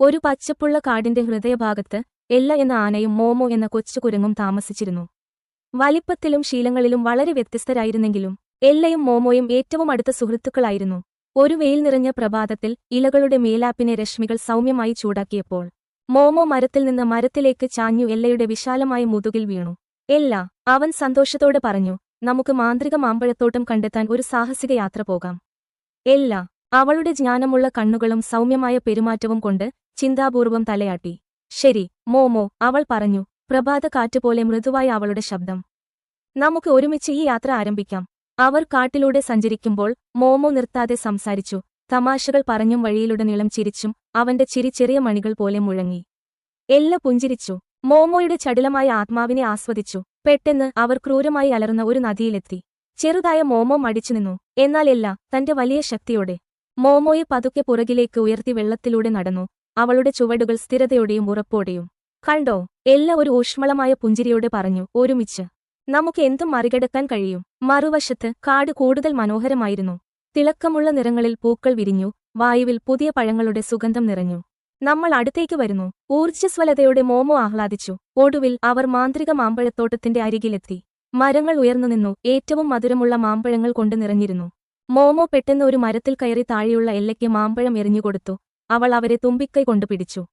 ഒരു പച്ചപ്പുള്ള കാടിന്റെ ഹൃദയഭാഗത്ത് എല്ല എന്ന ആനയും മോമോ എന്ന കൊച്ചു കുരങ്ങും താമസിച്ചിരുന്നു. വലിപ്പത്തിലും ശീലങ്ങളിലും വളരെ വ്യത്യസ്തരായിരുന്നെങ്കിലും എല്ലയും മോമോയും ഏറ്റവും അടുത്ത സുഹൃത്തുക്കളായിരുന്നു. ഒരു വെയിൽ നിറഞ്ഞ പ്രഭാതത്തിൽ ഇലകളുടെ മേലാപ്പിനെ രശ്മികൾ സൗമ്യമായി ചൂടാക്കിയപ്പോൾ മോമോ മരത്തിൽ നിന്ന് മരത്തിലേക്ക് ചാഞ്ഞു എല്ലയുടെ വിശാലമായ മുതുകിൽ വീണു. എല്ല അവൻ സന്തോഷത്തോടെ പറഞ്ഞു നമുക്ക് മാന്ത്രിക മാമ്പഴത്തോട്ടം കണ്ടെത്താൻ ഒരു സാഹസിക യാത്ര പോകാം. എല്ല അവളുടെ ജ്ഞാനമുള്ള കണ്ണുകളും സൗമ്യമായ പെരുമാറ്റവും കൊണ്ട് ചിന്താപൂർവം തലയാട്ടി. ശരി മോമോ അവൾ പറഞ്ഞു. പ്രഭാത കാറ്റുപോലെ മൃദുവായി അവളുടെ ശബ്ദം. നമുക്ക് ഒരുമിച്ച് ഈ യാത്ര ആരംഭിക്കാം. അവർ കാട്ടിലൂടെ സഞ്ചരിക്കുമ്പോൾ മോമോ നിർത്താതെ സംസാരിച്ചു. തമാശകൾ പറഞ്ഞും വഴിയിലുടനീളം ചിരിച്ചും അവന്റെ ചിരി ചെറിയ മണികൾ പോലെ മുഴങ്ങി. എല്ല പുഞ്ചിരിച്ചു. മോമോയുടെ ചടിലമായ ആത്മാവിനെ ആസ്വദിച്ചു. പെട്ടെന്ന് അവർ ക്രൂരമായി അലർന്ന ഒരു നദിയിലെത്തി. ചെറുതായ മോമോ മടിച്ചു നിന്നു. എന്നാൽ എല്ല തന്റെ വലിയ ശക്തിയോടെ. മോമോയെ പതുക്കെ പുറകിലേക്ക് ഉയർത്തി വെള്ളത്തിലൂടെ നടന്നു. അവളുടെ ചുവടുകൾ സ്ഥിരതയോടെയും ഉറപ്പോടെയും. കണ്ടോ എല്ല ഒരു ഊഷ്മളമായ പുഞ്ചിരിയോടെ പറഞ്ഞു ഒരുമിച്ച്. നമുക്ക് എന്തും മറികടക്കാൻ കഴിയും. മറുവശത്ത് കാട് കൂടുതൽ മനോഹരമായിരുന്നു. തിളക്കമുള്ള നിറങ്ങളിൽ പൂക്കൾ വിരിഞ്ഞു വായുവിൽ പുതിയ പഴങ്ങളുടെ സുഗന്ധം നിറഞ്ഞു. നമ്മൾ അടുത്തേക്ക് വരുന്നു. ഊർജസ്വലതയോടെ മോമോ ആഹ്ലാദിച്ചു. ഒടുവിൽ അവർ മാന്ത്രിക മാമ്പഴത്തോട്ടത്തിന്റെ അരികിലെത്തി. മരങ്ങൾ ഉയർന്നു നിന്നു ഏറ്റവും മധുരമുള്ള മാമ്പഴങ്ങൾ കൊണ്ട് നിറഞ്ഞിരുന്നു. മോമോ പെട്ടെന്ന് ഒരു മരത്തിൽ കയറി താഴെയുള്ള എല്ലയ്ക്ക് മാമ്പഴം എറിഞ്ഞുകൊടുത്തു. അവൾ അവരെ തുമ്പിക്കൈ കൊണ്ടു പിടിച്ചു.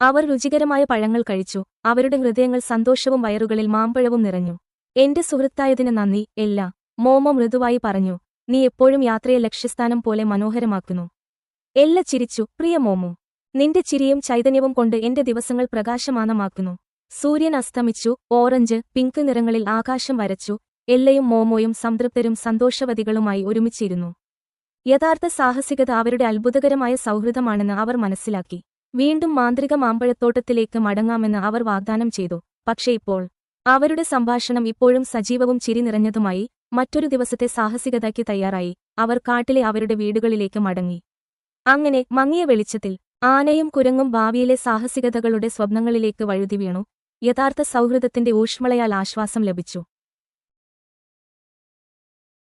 അവർ രുചികരമായ പഴങ്ങൾ കഴിച്ചു. അവരുടെ ഹൃദയങ്ങൾ സന്തോഷവും വയറുകളിൽ മാമ്പഴവും നിറഞ്ഞു. എന്റെ സുഹൃത്തായതിന് നന്ദി എല്ല. മോമോ മൃദുവായി പറഞ്ഞു. നീ എപ്പോഴും യാത്രയെ ലക്ഷ്യസ്ഥാനം പോലെ മനോഹരമാക്കുന്നു. എല്ല ചിരിച്ചു. പ്രിയ മോമോ നിന്റെ ചിരിയും ചൈതന്യവും കൊണ്ട് എന്റെ ദിവസങ്ങൾ പ്രകാശമാനമാക്കുന്നു. സൂര്യൻ അസ്തമിച്ചു. ഓറഞ്ച് പിങ്ക് നിറങ്ങളിൽ ആകാശം വരച്ചു. എല്ലയും മോമോയും സംതൃപ്തരും സന്തോഷവതികളുമായി ഒരുമിച്ചിരുന്നു. യഥാർത്ഥ സാഹസികത അവരുടെ അത്ഭുതകരമായ സൗഹൃദമാണെന്ന് അവർ മനസ്സിലാക്കി. വീണ്ടും മാന്ത്രിക മാമ്പഴത്തോട്ടത്തിലേക്ക് മടങ്ങാമെന്ന് അവർ വാഗ്ദാനം ചെയ്തു. പക്ഷേ ഇപ്പോൾ അവരുടെ സംഭാഷണം ഇപ്പോഴും സജീവവും ചിരി നിറഞ്ഞതുമായി മറ്റൊരു ദിവസത്തെ സാഹസികതയ്ക്ക് തയ്യാറായി. അവർ കാട്ടിലെ അവരുടെ വീടുകളിലേക്ക് മടങ്ങി. അങ്ങനെ മങ്ങിയ വെളിച്ചത്തിൽ ആനയും കുരങ്ങും ഭാവിയിലെ സാഹസികതകളുടെ സ്വപ്നങ്ങളിലേക്ക് വഴുതി വീണു. യഥാർത്ഥ സൗഹൃദത്തിന്റെ ഊഷ്മളയാൽ ആശ്വാസം ലഭിച്ചു.